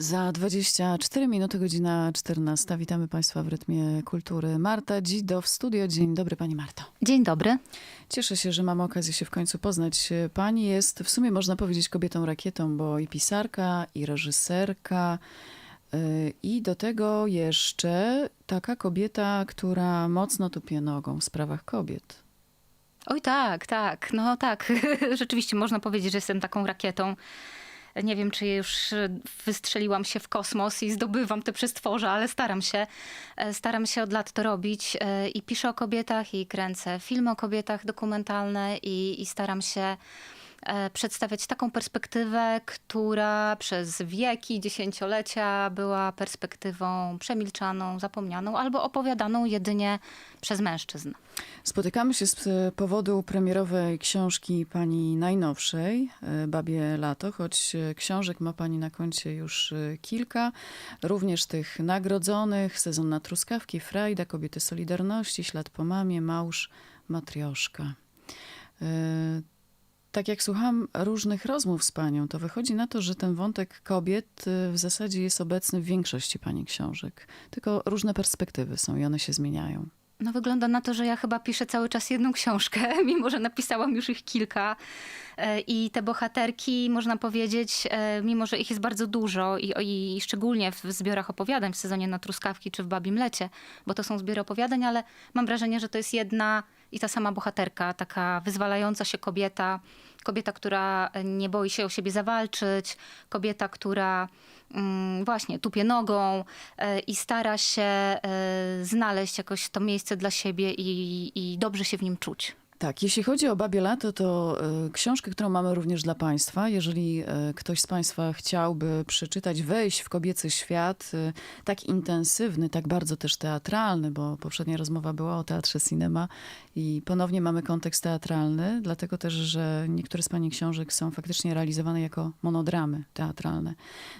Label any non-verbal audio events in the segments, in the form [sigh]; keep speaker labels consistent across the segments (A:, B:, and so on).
A: Za 24 minuty, godzina 14. Witamy Państwa w rytmie kultury. Marta Dzido w studio. Dzień dobry Pani Marto.
B: Dzień dobry.
A: Cieszę się, że mam okazję się w końcu poznać. Pani jest w sumie można powiedzieć kobietą rakietą, bo i pisarka, i reżyserka, yy, i do tego jeszcze taka kobieta, która mocno tupie nogą w sprawach kobiet.
B: Oj tak, tak, no tak. [laughs] Rzeczywiście można powiedzieć, że jestem taką rakietą. Nie wiem, czy już e, wystrzeliłam się w kosmos i zdobywam te przestworza, ale staram się. E, Staram się od lat to robić e, i piszę o kobietach i kręcę filmy o kobietach dokumentalne i, i staram się przedstawiać taką perspektywę, która przez wieki, dziesięciolecia była perspektywą przemilczaną, zapomnianą albo opowiadaną jedynie przez mężczyzn.
A: Spotykamy się z e, powodu premierowej książki pani najnowszej, e, Babie Lato, choć e, książek ma pani na koncie już e, kilka, również tych nagrodzonych, Sezon na truskawki, Frajda, Kobiety Solidarności, Ślad po mamie, Małż, Matrioszka. Tak jak słucham różnych rozmów z panią, to wychodzi na to, że ten wątek kobiet e, w zasadzie jest obecny w większości pani książek. Tylko różne perspektywy są i one się zmieniają.
B: No wygląda na to, że ja chyba piszę cały czas jedną książkę, [laughs] mimo że napisałam już ich kilka. E, I te bohaterki, można powiedzieć, e, mimo że ich jest bardzo dużo i, i szczególnie w zbiorach opowiadań w sezonie na truskawki czy w Babim Lecie, bo to są zbiory opowiadań, ale mam wrażenie, że to jest jedna i ta sama bohaterka, taka wyzwalająca się kobieta, kobieta, która nie boi się o siebie zawalczyć, kobieta, która mm, właśnie tupie nogą e, i stara się e, znaleźć jakoś to miejsce dla siebie i, i dobrze się w nim czuć.
A: Tak, jeśli chodzi o Babie Lato, to y, książkę, którą mamy również dla Państwa. Jeżeli y, ktoś z Państwa chciałby przeczytać, wejść w kobiecy świat, y, tak intensywny, tak bardzo też teatralny, bo poprzednia rozmowa była o teatrze cinema i ponownie mamy kontekst teatralny, dlatego też, że niektóre z Pani książek są faktycznie realizowane jako monodramy teatralne.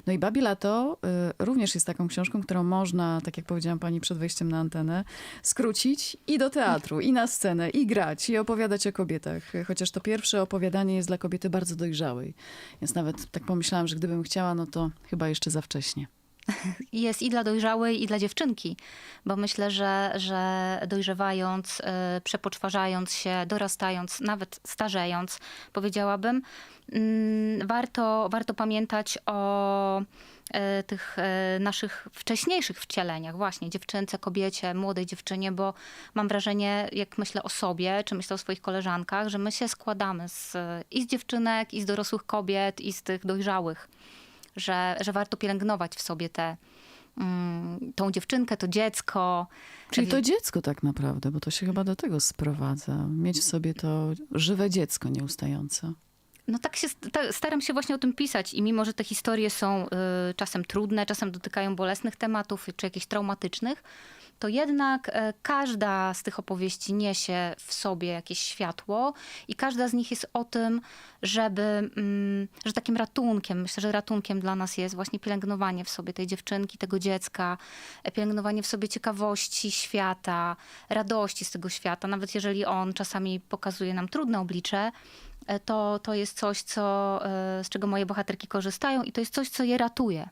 A: No i Babie Lato również jest taką książką, którą można, tak jak powiedziałam Pani przed wejściem na antenę, skrócić i do teatru, i na scenę, i grać, i opowiadać o kobietach. Chociaż to pierwsze opowiadanie jest dla kobiety bardzo dojrzałej. Więc nawet tak pomyślałam, że gdybym chciała, no to chyba jeszcze za wcześnie. [laughs]
B: Jest i dla dojrzałej, i dla dziewczynki, bo myślę, że, że dojrzewając, y, przepoczwarzając się, dorastając, nawet starzejąc, powiedziałabym, mm, warto, warto pamiętać o tych y, naszych wcześniejszych wcieleniach, właśnie dziewczynce, kobiecie, młodej dziewczynie, bo mam wrażenie, jak myślę o sobie, czy myślę o swoich koleżankach, że my się składamy z, i z dziewczynek, i z dorosłych kobiet, i z tych dojrzałych że, że warto pielęgnować w sobie tę mm, tą dziewczynkę, to dziecko.
A: Czyli to dziecko tak naprawdę, bo to się chyba do tego sprowadza. Mieć w sobie to żywe dziecko nieustające.
B: No tak się sta- staram się właśnie o tym pisać i mimo, że te historie są y, czasem trudne, czasem dotykają bolesnych tematów czy jakichś traumatycznych, to jednak e, każda z tych opowieści niesie w sobie jakieś światło i każda z nich jest o tym, żeby, mm, że takim ratunkiem, myślę, że ratunkiem dla nas jest właśnie pielęgnowanie w sobie tej dziewczynki, tego dziecka, e, pielęgnowanie w sobie ciekawości świata, radości z tego świata, nawet jeżeli on czasami pokazuje nam trudne oblicze, to, to jest coś, co, e, z czego moje bohaterki korzystają i to jest coś, co je ratuje.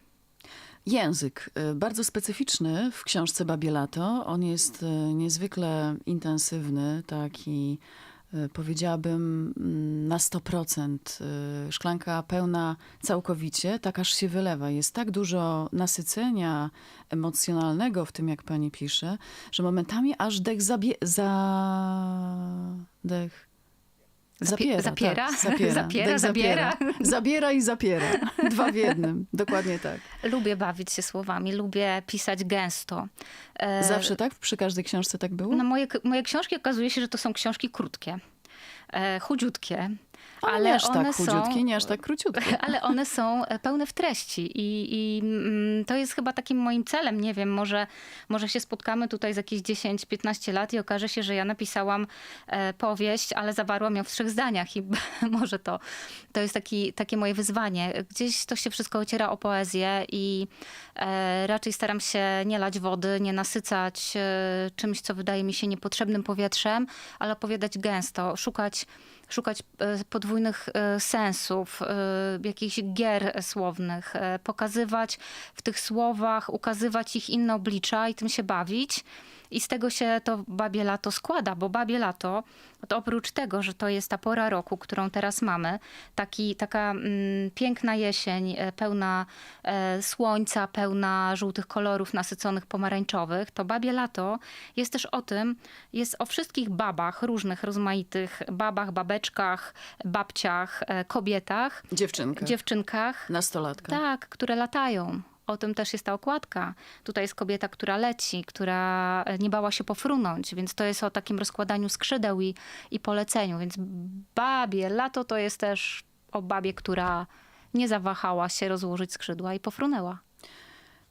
A: Język y, bardzo specyficzny w książce Babie Lato. On jest niezwykle intensywny, taki powiedziałabym mm, na 100%. y, Szklanka pełna całkowicie, tak aż się wylewa. Jest tak dużo nasycenia emocjonalnego w tym, jak pani pisze, że momentami aż dech zabie... za... dech...
B: Zapie- zapiera?
A: Tak, zapiera.
B: Zapiera, zabiera.
A: Zabiera i zapiera. Dwa w jednym. [laughs] Dokładnie tak.
B: Lubię bawić się słowami, lubię pisać gęsto. E,
A: Zawsze tak? Przy każdej książce tak było?
B: No moje, moje książki okazuje się, że to są książki krótkie, e, chudziutkie.
A: Ale nie aż
B: one
A: tak chudziutkie, nie aż tak króciutkie. [laughs]
B: ale one są e, pełne w treści i, i mm, to jest chyba takim moim celem. Nie wiem, może, może się spotkamy tutaj za jakieś 10-15 lat i okaże się, że ja napisałam e, powieść, ale zawarłam ją w trzech zdaniach i [laughs] może to, to jest taki, takie moje wyzwanie. Gdzieś to się wszystko ociera o poezję i e, raczej staram się nie lać wody, nie nasycać czymś, co wydaje mi się niepotrzebnym powietrzem, ale opowiadać gęsto, szukać szukać e, podwójnych e, sensów, e, jakichś gier słownych, pokazywać w tych słowach, ukazywać ich inne oblicza i tym się bawić. I z tego się to babie lato składa, bo babie lato, to oprócz tego, że to jest ta pora roku, którą teraz mamy, taki, taka mm, piękna jesień, e, pełna e, słońca, pełna żółtych kolorów nasyconych pomarańczowych, to babie lato jest też o tym, jest o wszystkich babach, różnych, rozmaitych babach, babeczkach, babciach, e, kobietach,
A: Dziewczynka.
B: dziewczynkach,
A: Nastolatka.
B: tak, które latają. O tym też jest ta okładka. Tutaj jest kobieta, która leci, która nie bała się pofrunąć, więc to jest o takim rozkładaniu skrzydeł i, i poleceniu. Więc babie, lato to jest też o babie, która nie zawahała się rozłożyć skrzydła i pofrunęła.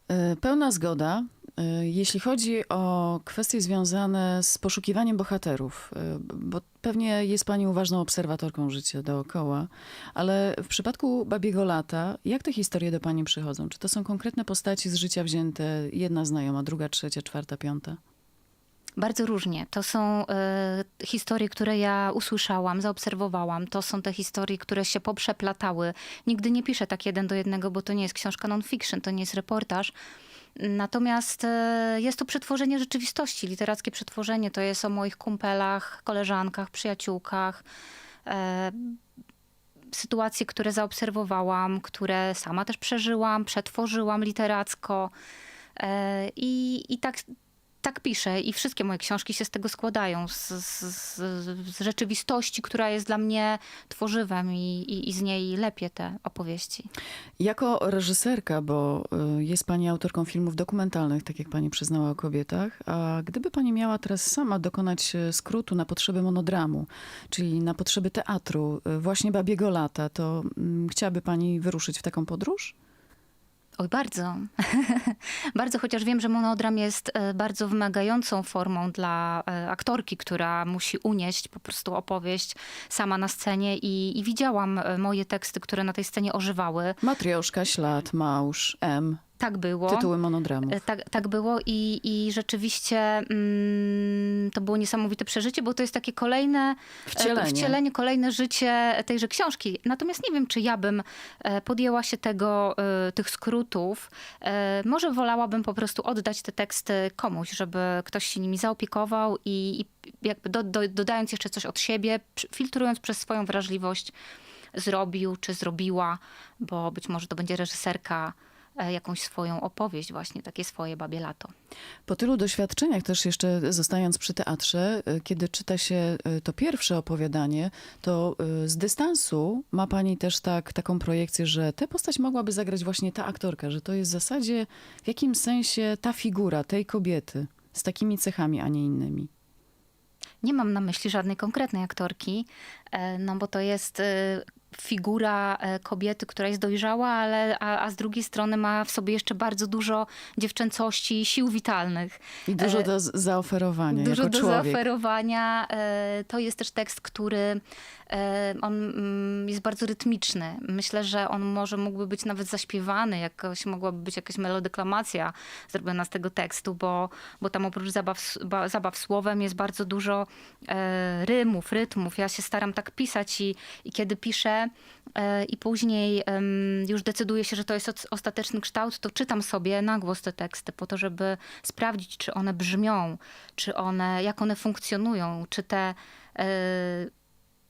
A: E, Pełna zgoda. E, Jeśli chodzi o kwestie związane z poszukiwaniem bohaterów, e, bo pewnie jest Pani uważną obserwatorką życia dookoła, ale w przypadku Babiego Lata, jak te historie do Pani przychodzą? Czy to są konkretne postaci z życia wzięte, jedna znajoma, druga, trzecia, czwarta, piąta?
B: Bardzo różnie. To są e, historie, które ja usłyszałam, zaobserwowałam. To są te historie, które się poprzeplatały. Nigdy nie piszę tak jeden do jednego, bo to nie jest książka non-fiction, to nie jest reportaż. Natomiast e, jest to przetworzenie rzeczywistości, literackie przetworzenie. To jest o moich kumpelach, koleżankach, przyjaciółkach. E, sytuacje, które zaobserwowałam, które sama też przeżyłam, przetworzyłam literacko. E, I, i tak, tak piszę i wszystkie moje książki się z tego składają, z, z, z, rzeczywistości, która jest dla mnie tworzywem i, i, i z niej lepię te opowieści.
A: Jako reżyserka, bo y, jest Pani autorką filmów dokumentalnych, tak jak Pani przyznała o kobietach, a gdyby Pani miała teraz sama dokonać y, skrótu na potrzeby monodramu, czyli na potrzeby teatru, y, właśnie Babiego Lata, to mm, chciałaby Pani wyruszyć w taką podróż?
B: Oj, bardzo. [laughs] bardzo, chociaż wiem, że monodram jest e, bardzo wymagającą formą dla e, aktorki, która musi unieść po prostu opowieść sama na scenie i, i widziałam e, moje teksty, które na tej scenie ożywały.
A: Matrioszka, Ślad, Małż, M,
B: Tak było.
A: tytuły monodramów.
B: E, Tak, tak było i, i rzeczywiście mm, to było niesamowite przeżycie, bo to jest takie kolejne e,
A: Wcielenie.
B: wcielenie, kolejne życie tejże książki. Natomiast nie wiem, czy ja bym e, podjęła się tego, tych skrótów. Może wolałabym po prostu oddać te teksty komuś, żeby ktoś się nimi zaopiekował i, i jakby do, do, dodając jeszcze coś od siebie, filtrując przez swoją wrażliwość, zrobił czy zrobiła, bo być może to będzie reżyserka jakąś swoją opowieść, właśnie takie swoje babie lato.
A: Po tylu doświadczeniach, też jeszcze zostając przy teatrze, y, kiedy czyta się y, to pierwsze opowiadanie, to z dystansu ma pani też tak, taką projekcję, że tę postać mogłaby zagrać właśnie ta aktorka, że to jest w zasadzie w jakim sensie ta figura tej kobiety z takimi cechami, a nie innymi.
B: Nie mam na myśli żadnej konkretnej aktorki, e, no bo to jest e, figura e, kobiety, która jest dojrzała, ale a, a z drugiej strony ma w sobie jeszcze bardzo dużo dziewczęcości, sił witalnych.
A: I dużo
B: E,
A: do zaoferowania
B: Dużo
A: jako
B: do
A: człowiek.
B: zaoferowania. E, To jest też tekst, który on mm, jest bardzo rytmiczny. Myślę, że on może mógłby być nawet zaśpiewany, jakoś mogłaby być jakaś melodeklamacja zrobiona z tego tekstu, bo, bo tam oprócz zabaw, zabaw słowem jest bardzo dużo rymów, rytmów. Ja się staram tak pisać i, i kiedy piszę e, i później już decyduję się, że to jest os- ostateczny kształt, to czytam sobie na głos te teksty po to, żeby sprawdzić, czy one brzmią, czy one, jak one funkcjonują, czy te e,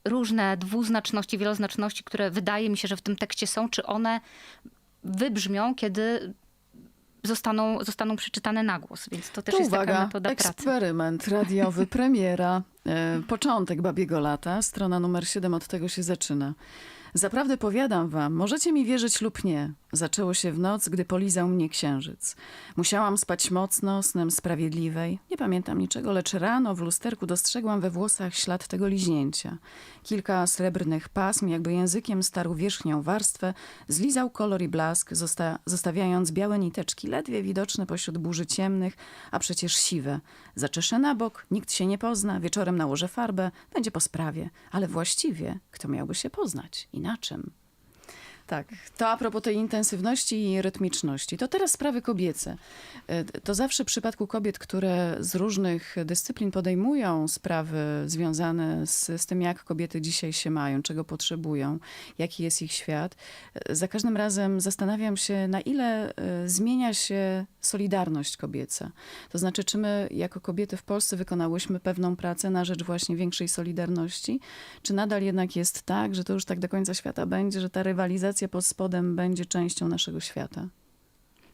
B: różne dwuznaczności, wieloznaczności, które wydaje mi się, że w tym tekście są, czy one wybrzmią, kiedy zostaną, zostaną przeczytane na głos. Więc to też
A: To
B: jest taka
A: uwaga,
B: metoda pracy.
A: eksperyment radiowy, [laughs] premiera, e, początek Babiego Lata, strona numer 7, od tego się zaczyna. Zaprawdę powiadam wam, możecie mi wierzyć lub nie. Zaczęło się w noc, gdy polizał mnie księżyc. Musiałam spać mocno, snem sprawiedliwej. Nie pamiętam niczego, lecz rano w lusterku dostrzegłam we włosach ślad tego liźnięcia. Kilka srebrnych pasm, jakby językiem starł wierzchnią warstwę, zlizał kolor i blask, zosta- zostawiając białe niteczki, ledwie widoczne pośród burzy ciemnych, a przecież siwe. Zaczeszę na bok, nikt się nie pozna, wieczorem nałożę farbę, będzie po sprawie. Ale właściwie, kto miałby się poznać? I na czym? Tak, to a propos tej intensywności i rytmiczności. To teraz sprawy kobiece. E, To zawsze w przypadku kobiet, które z różnych dyscyplin podejmują sprawy związane z, z tym, jak kobiety dzisiaj się mają, czego potrzebują, jaki jest ich świat, e, za każdym razem zastanawiam się, na ile e, zmienia się solidarność kobieca. To znaczy, czy my jako kobiety w Polsce wykonałyśmy pewną pracę na rzecz właśnie większej solidarności, czy nadal jednak jest tak, że to już tak do końca świata będzie, że ta rywalizacja pod spodem będzie częścią naszego świata?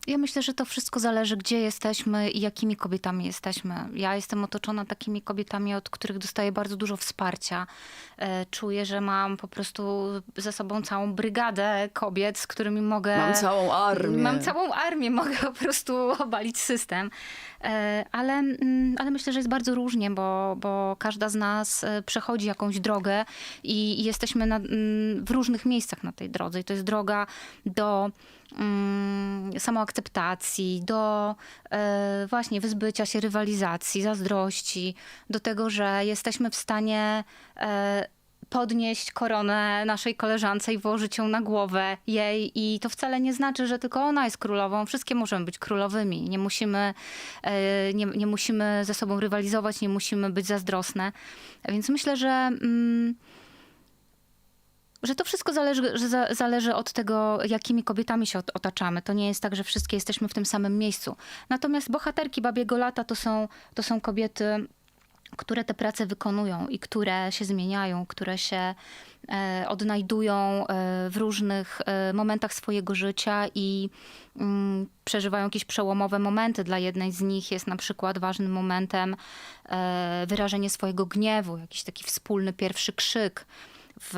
B: Ja myślę, że to wszystko zależy, gdzie jesteśmy i jakimi kobietami jesteśmy. Ja jestem otoczona takimi kobietami, od których dostaję bardzo dużo wsparcia. E, Czuję, że mam po prostu ze sobą całą brygadę kobiet, z którymi mogę.
A: Mam całą armię.
B: Mam całą armię, [laughs] mogę po prostu obalić system. E, Ale, mm, ale myślę, że jest bardzo różnie, bo, bo każda z nas e, przechodzi jakąś drogę i, i jesteśmy na, mm, w różnych miejscach na tej drodze. I to jest droga do samoakceptacji, do e, właśnie wyzbycia się rywalizacji, zazdrości, do tego, że jesteśmy w stanie e, podnieść koronę naszej koleżance i włożyć ją na głowę jej. I to wcale nie znaczy, że tylko ona jest królową. Wszystkie możemy być królowymi. Nie musimy, e, nie, nie musimy ze sobą rywalizować, nie musimy być zazdrosne. Więc myślę, że. Mm, że to wszystko zależy, że za, zależy od tego, jakimi kobietami się ot- otaczamy. To nie jest tak, że wszystkie jesteśmy w tym samym miejscu. Natomiast bohaterki Babiego Lata to są, to są kobiety, które te prace wykonują i które się zmieniają, które się e, odnajdują e, w różnych e, momentach swojego życia i mm, przeżywają jakieś przełomowe momenty. Dla jednej z nich jest na przykład ważnym momentem wyrażenie swojego gniewu, jakiś taki wspólny pierwszy krzyk w,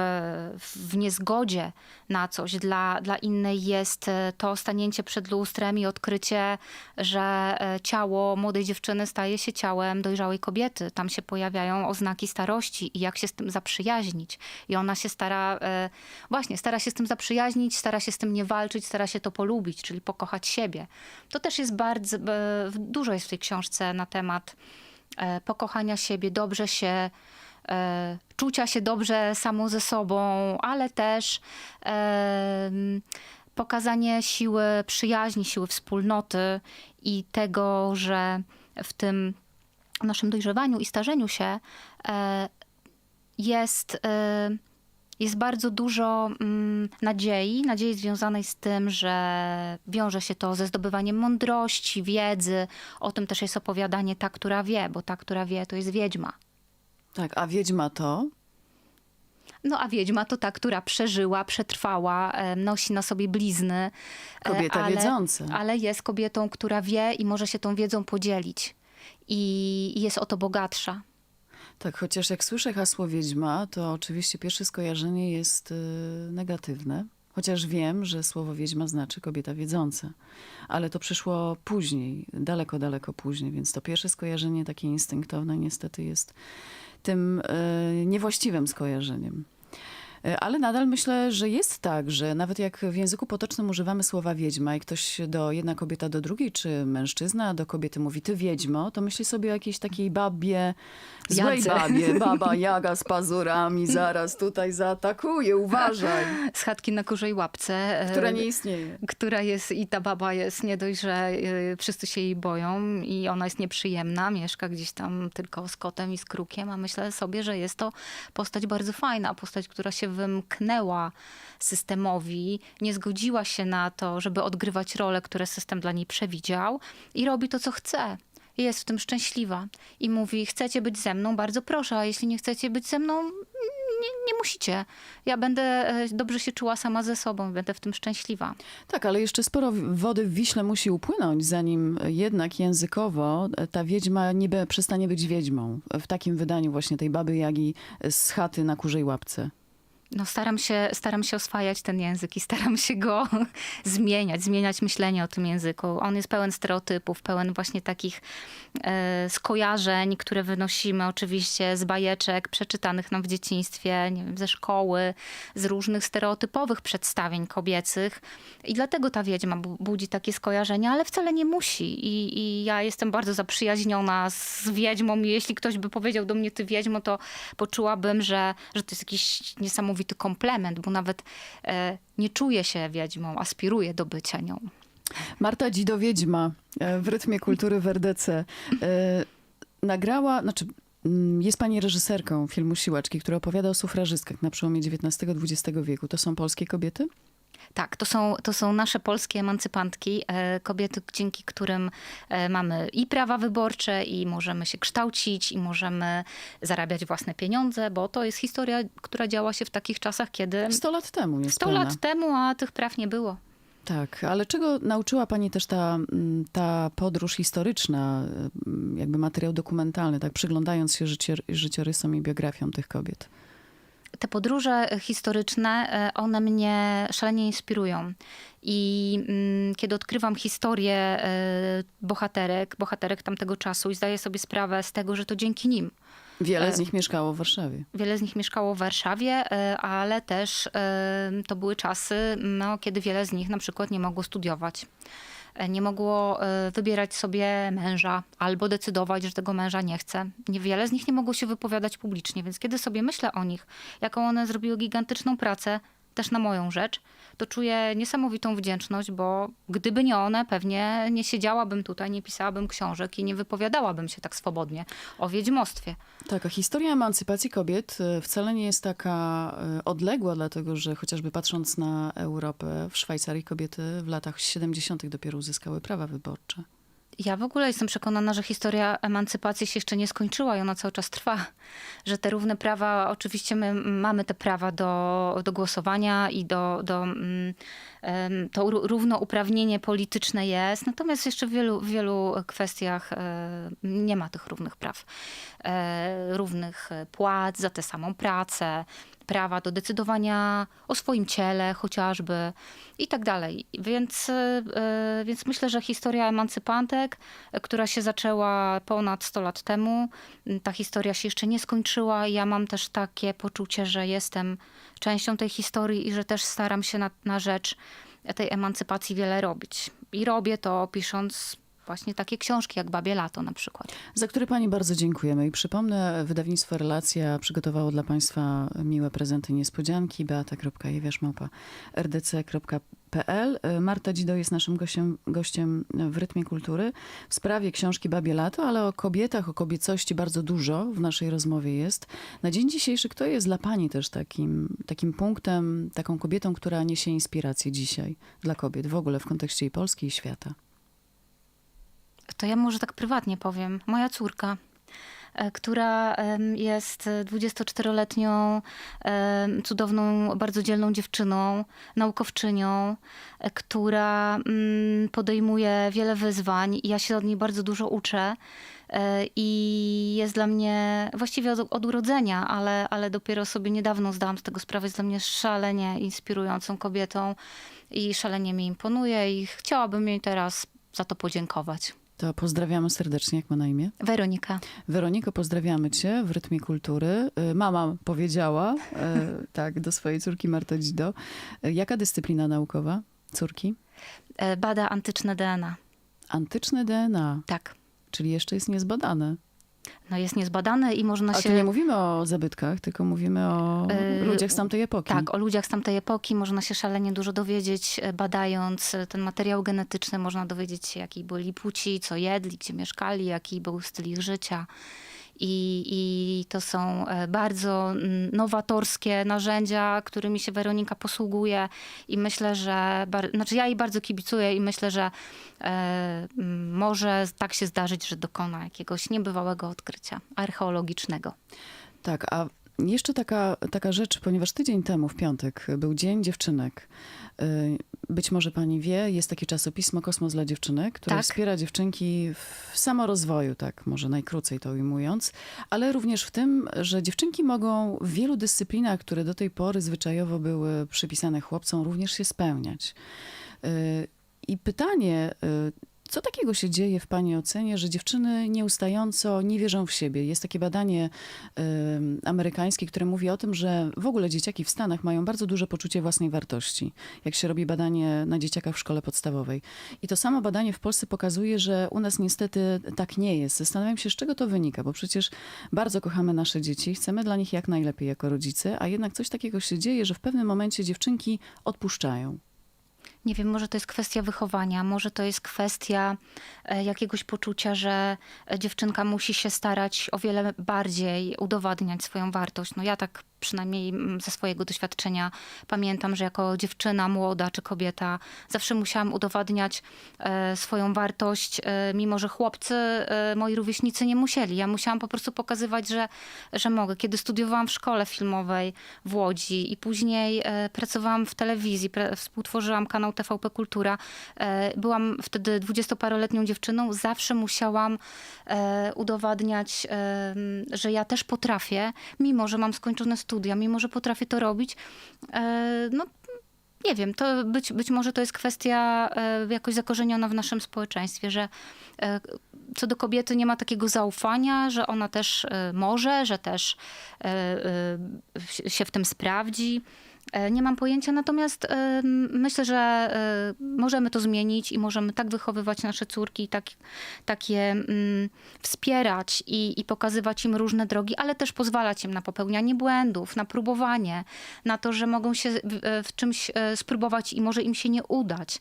B: w niezgodzie na coś. Dla, dla innej jest e, to stanięcie przed lustrem i odkrycie, że e, ciało młodej dziewczyny staje się ciałem dojrzałej kobiety. Tam się pojawiają oznaki starości i jak się z tym zaprzyjaźnić. I ona się stara, e, właśnie, stara się z tym zaprzyjaźnić, stara się z tym nie walczyć, stara się to polubić, czyli pokochać siebie. To też jest bardzo, dużo jest w tej książce na temat pokochania siebie, dobrze się e, czucia się dobrze samo ze sobą, ale też e, pokazanie siły przyjaźni, siły wspólnoty i tego, że w tym naszym dojrzewaniu i starzeniu się e, jest, e, jest bardzo dużo mm, nadziei, nadziei związanej z tym, że wiąże się to ze zdobywaniem mądrości, wiedzy. O tym też jest opowiadanie Ta, która wie, bo ta, która wie, to jest wiedźma.
A: Tak, a wiedźma to?
B: No a wiedźma to ta, która przeżyła, przetrwała, e, nosi na sobie blizny. e,
A: Kobieta
B: ale,
A: wiedząca.
B: Ale jest kobietą, która wie i może się tą wiedzą podzielić. I jest o to bogatsza.
A: Tak, chociaż jak słyszę hasło wiedźma, to oczywiście pierwsze skojarzenie jest y, negatywne. Chociaż wiem, że słowo wiedźma znaczy kobieta wiedząca. Ale to przyszło później, daleko, daleko później, więc to pierwsze skojarzenie takie instynktowne niestety jest tym y, niewłaściwym skojarzeniem. Y, Ale nadal myślę, że jest tak, że nawet jak w języku potocznym używamy słowa wiedźma i ktoś do jedna kobieta do drugiej, czy mężczyzna do kobiety mówi ty wiedźmo, to myśli sobie o jakiejś takiej babie, złej
B: Jadze.
A: babie, [laughs] baba jaga z pazurami zaraz tutaj zaatakuje, uważaj,
B: Z chatki na kurzej łapce. e,
A: która nie istnieje.
B: która jest i ta baba jest nie dość, że y, wszyscy się jej boją i ona jest nieprzyjemna, mieszka gdzieś tam tylko z kotem i z krukiem, a myślę sobie, że jest to postać bardzo fajna, postać, która się wymknęła systemowi, nie zgodziła się na to, żeby odgrywać role, które system dla niej przewidział i robi to, co chce. Jest w tym szczęśliwa i mówi: Chcecie być ze mną? Bardzo proszę, a jeśli nie chcecie być ze mną, nie, nie musicie. Ja będę e, dobrze się czuła sama ze sobą, będę w tym szczęśliwa.
A: Tak, ale jeszcze sporo wody w Wiśle musi upłynąć, zanim jednak językowo ta wiedźma niby przestanie być wiedźmą. W takim wydaniu właśnie tej baby Jagi z chaty na kurzej łapce.
B: No staram się, staram się oswajać ten język i staram się go [laughs] zmieniać, zmieniać myślenie o tym języku. On jest pełen stereotypów, pełen właśnie takich e, skojarzeń, które wynosimy oczywiście z bajeczek przeczytanych nam w dzieciństwie, wiem, ze szkoły, z różnych stereotypowych przedstawień kobiecych. I dlatego ta wiedźma bu- budzi takie skojarzenia, ale wcale nie musi. I, I ja jestem bardzo zaprzyjaźniona z wiedźmą i jeśli ktoś by powiedział do mnie ty wiedźmo, to poczułabym, że, że to jest jakiś niesamowity niesamowity komplement, bo nawet e, nie czuje się wiedźmą, aspiruje do bycia nią.
A: Marta Dzido-Wiedźma e, w rytmie kultury w e, nagrała, znaczy mm, jest pani reżyserką filmu Siłaczki, który opowiada o sufrażystkach na przełomie XIX-XX wieku. To są polskie kobiety?
B: Tak, to są, to są nasze polskie emancypantki, e, kobiety, dzięki którym e, mamy i prawa wyborcze, i możemy się kształcić, i możemy zarabiać własne pieniądze, bo to jest historia, która działa się w takich czasach, kiedy
A: 100 lat temu jest
B: 100 lat temu, a tych praw nie było.
A: Tak, ale czego nauczyła pani też ta, mm, ta podróż historyczna, mm, jakby materiał dokumentalny, tak przyglądając się życior- życiorysom i biografiom tych kobiet?
B: Te podróże historyczne, e, one mnie szalenie inspirują. I mm, kiedy odkrywam historię e, bohaterek, bohaterek tamtego czasu i zdaję sobie sprawę z tego, że to dzięki nim.
A: Wiele
B: E,
A: z nich mieszkało w Warszawie.
B: Wiele z nich mieszkało w Warszawie, ale też to były czasy, no, kiedy wiele z nich na przykład nie mogło studiować. Nie mogło e, wybierać sobie męża albo decydować, że tego męża nie chce. Niewiele z nich nie mogło się wypowiadać publicznie, więc kiedy sobie myślę o nich, jaką one zrobiły gigantyczną pracę, też na moją rzecz, to czuję niesamowitą wdzięczność, bo gdyby nie one, pewnie nie siedziałabym tutaj, nie pisałabym książek i nie wypowiadałabym się tak swobodnie o wiedźmostwie.
A: Tak, a historia emancypacji kobiet e, wcale nie jest taka e, odległa, dlatego że chociażby patrząc na Europę, w Szwajcarii kobiety w latach 70. dopiero uzyskały prawa wyborcze.
B: Ja w ogóle jestem przekonana, że historia emancypacji się jeszcze nie skończyła i ona cały czas trwa. Że te równe prawa, oczywiście my mamy te prawa do, do głosowania i do, do mm, to ró- równouprawnienie polityczne jest, natomiast jeszcze w wielu, w wielu kwestiach e, nie ma tych równych praw. E, Równych płac za tę samą pracę, prawa do decydowania o swoim ciele chociażby i tak dalej. Więc, e, więc myślę, że historia emancypantek, która się zaczęła ponad 100 lat temu, ta historia się jeszcze nie skończyła. Ja mam też takie poczucie, że jestem częścią tej historii i że też staram się na, na rzecz tej emancypacji wiele robić. I robię to pisząc właśnie takie książki jak Babie Lato na przykład.
A: Za które pani bardzo dziękujemy. I przypomnę, wydawnictwo Relacja przygotowało dla państwa miłe prezenty niespodzianki. beata.jewiaszmałpa Marta Dzido jest naszym gościem, gościem w Rytmie Kultury w sprawie książki Babie Lato, ale o kobietach, o kobiecości bardzo dużo w naszej rozmowie jest. Na dzień dzisiejszy kto jest dla pani też takim, takim punktem, taką kobietą, która niesie inspirację dzisiaj dla kobiet w ogóle w kontekście i Polski i świata?
B: To ja może tak prywatnie powiem. Moja córka, e, która em, jest 24-letnią, em, cudowną, bardzo dzielną dziewczyną, naukowczynią, e, która mm, podejmuje wiele wyzwań ja się od niej bardzo dużo uczę. E, I jest dla mnie, właściwie od, od urodzenia, ale, ale dopiero sobie niedawno zdałam z tego sprawę, jest dla mnie szalenie inspirującą kobietą i szalenie mi imponuje i chciałabym jej teraz za to podziękować.
A: To pozdrawiamy serdecznie, jak ma na imię?
B: Weronika.
A: Weroniko, pozdrawiamy cię w Rytmie Kultury. Y, Mama powiedziała, y, [laughs] tak, do swojej córki Marta Dzido. Y, Jaka dyscyplina naukowa córki?
B: E, Bada antyczne DNA.
A: Antyczne DNA,
B: Tak.
A: czyli jeszcze jest niezbadane.
B: No jest niezbadane i można
A: A
B: się...
A: tu nie mówimy o zabytkach, tylko mówimy o
B: Y,
A: ludziach z tamtej epoki.
B: Tak, o ludziach z tamtej epoki można się szalenie dużo dowiedzieć, e, badając e, ten materiał genetyczny. Można dowiedzieć się, jakiej byli płci, co jedli, gdzie mieszkali, jaki był styl ich życia. I, I to są e, bardzo mm, nowatorskie narzędzia, którymi się Weronika posługuje. I myślę, że. Bar- znaczy, ja jej bardzo kibicuję i myślę, że e, może tak się zdarzyć, że dokona jakiegoś niebywałego odkrycia archeologicznego.
A: Tak, a jeszcze taka, taka rzecz, ponieważ tydzień temu, w piątek, był Dzień Dziewczynek. Y, Być może pani wie, jest takie czasopismo Kosmos dla Dziewczynek, które
B: Tak.
A: wspiera dziewczynki w samorozwoju, tak może najkrócej to ujmując, ale również w tym, że dziewczynki mogą w wielu dyscyplinach, które do tej pory zwyczajowo były przypisane chłopcom, również się spełniać. Y, I pytanie, y, Co takiego się dzieje w Pani ocenie, że dziewczyny nieustająco nie wierzą w siebie? Jest takie badanie em, amerykańskie, które mówi o tym, że w ogóle dzieciaki w Stanach mają bardzo duże poczucie własnej wartości, jak się robi badanie na dzieciakach w szkole podstawowej. I to samo badanie w Polsce pokazuje, że u nas niestety tak nie jest. Zastanawiam się, z czego to wynika, bo przecież bardzo kochamy nasze dzieci, chcemy dla nich jak najlepiej jako rodzice, a jednak coś takiego się dzieje, że w pewnym momencie dziewczynki odpuszczają.
B: Nie wiem, może to jest kwestia wychowania, może to jest kwestia e, jakiegoś poczucia, że e, dziewczynka musi się starać o wiele bardziej udowadniać swoją wartość. No ja tak przynajmniej mm, ze swojego doświadczenia pamiętam, że jako dziewczyna młoda czy kobieta zawsze musiałam udowadniać e, swoją wartość, e, mimo że chłopcy, e, moi rówieśnicy nie musieli. Ja musiałam po prostu pokazywać, że, że mogę. Kiedy studiowałam w szkole filmowej w Łodzi i później pracowałam w telewizji, współtworzyłam kanał TVP Kultura, byłam wtedy dwudziestoparoletnią dziewczyną, zawsze musiałam udowadniać, że ja też potrafię, mimo że mam skończone studia, mimo że potrafię to robić. E, no, nie wiem, to być, być może to jest kwestia e, jakoś zakorzeniona w naszym społeczeństwie, że e, co do kobiety nie ma takiego zaufania, że ona też może, że też się w tym sprawdzi. E, Nie mam pojęcia, natomiast e, myślę, że e, możemy to zmienić i możemy tak wychowywać nasze córki, tak, tak je wspierać i, i pokazywać im różne drogi, ale też pozwalać im na popełnianie błędów, na próbowanie, na to, że mogą się w, czymś spróbować i może im się nie udać.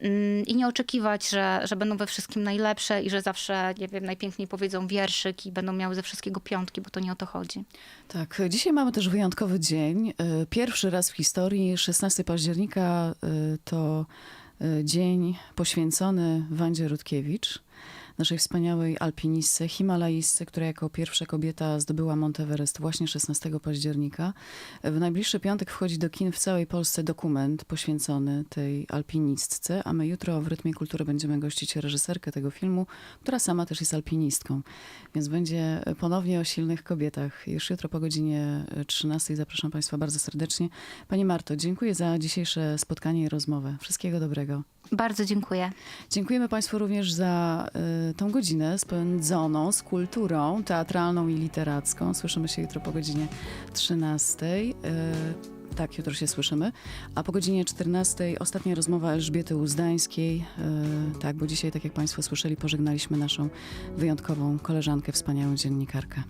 B: Mm, I nie oczekiwać, że, że będą we wszystkim najlepsze i że zawsze, nie wiem, najpiękniej powiedzą wierszyk i będą miały ze wszystkiego piątki, bo to nie o to chodzi.
A: Tak, dzisiaj mamy też wyjątkowy dzień. Y, Pierwszy raz w historii, 16 października, y, to y, dzień poświęcony Wandzie Rutkiewicz, naszej wspaniałej alpinistce, himalajistce, która jako pierwsza kobieta zdobyła Monteverest właśnie 16 października. W najbliższy piątek wchodzi do kin w całej Polsce dokument poświęcony tej alpinistce, a my jutro w Rytmie Kultury będziemy gościć reżyserkę tego filmu, która sama też jest alpinistką. Więc będzie ponownie o silnych kobietach. Już jutro po godzinie 13 zapraszam Państwa bardzo serdecznie. Pani Marto, dziękuję za dzisiejsze spotkanie i rozmowę. Wszystkiego dobrego.
B: Bardzo dziękuję.
A: Dziękujemy Państwu również za y, tą godzinę spędzoną z kulturą teatralną i literacką. Słyszymy się jutro po godzinie 13. Y, tak, jutro się słyszymy. A po godzinie 14 ostatnia rozmowa Elżbiety Uzdańskiej. Y, tak, bo dzisiaj, tak jak Państwo słyszeli, pożegnaliśmy naszą wyjątkową koleżankę, wspaniałą dziennikarkę.